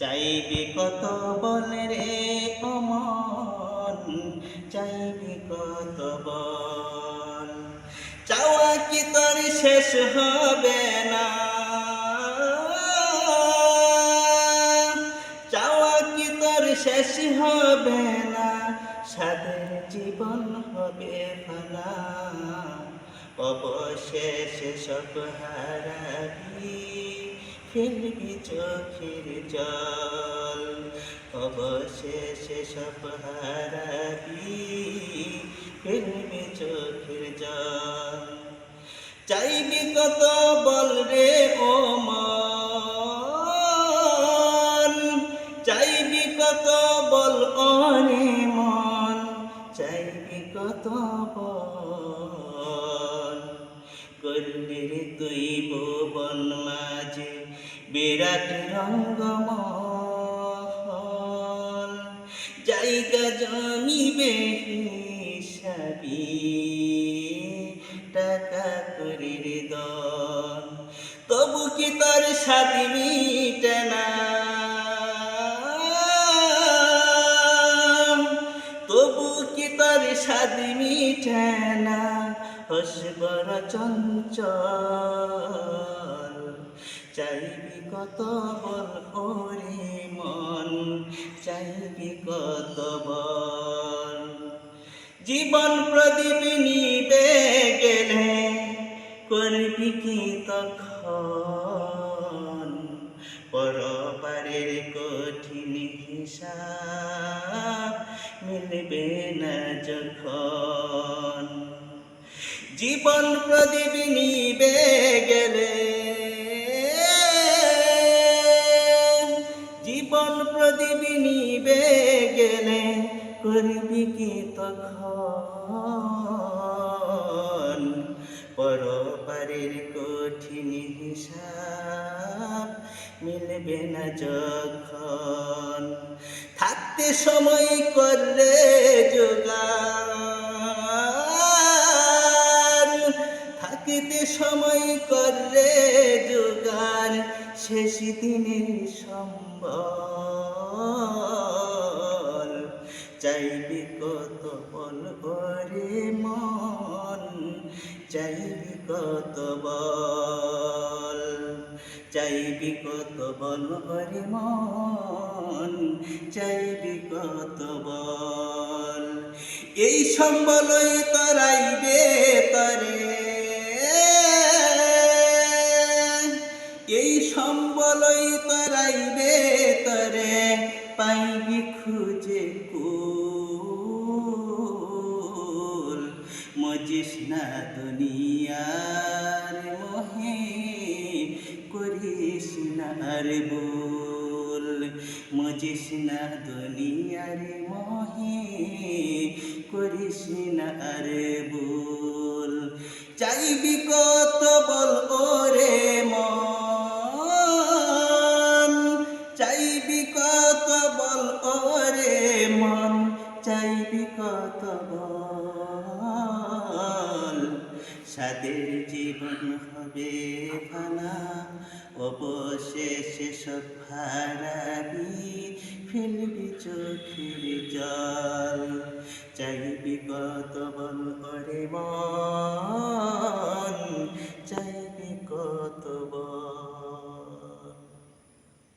চাইবি কত বল রে অমন, চাইবি কত বল চাওয়া কি তোর শেষ হবে না? চাওয়া কি তোর শেষ হবে না? সাদের জীবন হবে ফানা অবশেষে সব হারাবি। ফেলবি চোখের জল। অবশেষে সব হারাবি ফেলবি চোখের জল। চাইবি কত বল রে ও মন? চাইবি কত বল অরে মন? চাইবি কত বল? করলি তুই ভুবন বিরাট রঙ্গমহল, জায়গা জমিবে হিসাবি, টাকা করে দন তবু কি তোর সাথে মিটে না? তবু কি তোর সাথে মিটে না? হসবর চঞ্চল চাইবি কত বল ওরে মন, চাইবি কত বল। জীবন প্রদীপ নিবে গেলে করবি কি তখন? পরপারের কঠিন হিসাব মিলবে না যখন। জীবন প্রদীপ নিবে গেলে করবি কি তখন? পরপারের কঠিন হিসাব মিলবে না যখন। থাকতে সময় করলে যোগান। থাকিতে সময় করলে যোগান। শেষ দিনের সম্বল। চাইবি কত বল ভরে মন, চাইবি কত বল, চাইবি কত বল করে মন, চাইবি কত বল। এই সম্বলই তরাইবে পাইবি খুঁজে কুল। মজিস না দুনিয়ার মোহে, করিস না রে ভুল। মজিস না দুনিয়ার মোহে, করিস না রে ভুল। চাইবি কত বল ওরে বল ওরে মন, চাইবি কত বল? সাদের জীবন হবে ফানা অবশেষে সব হারাবি ফেলবি চোখের জল। চাইবি কত বল করে মন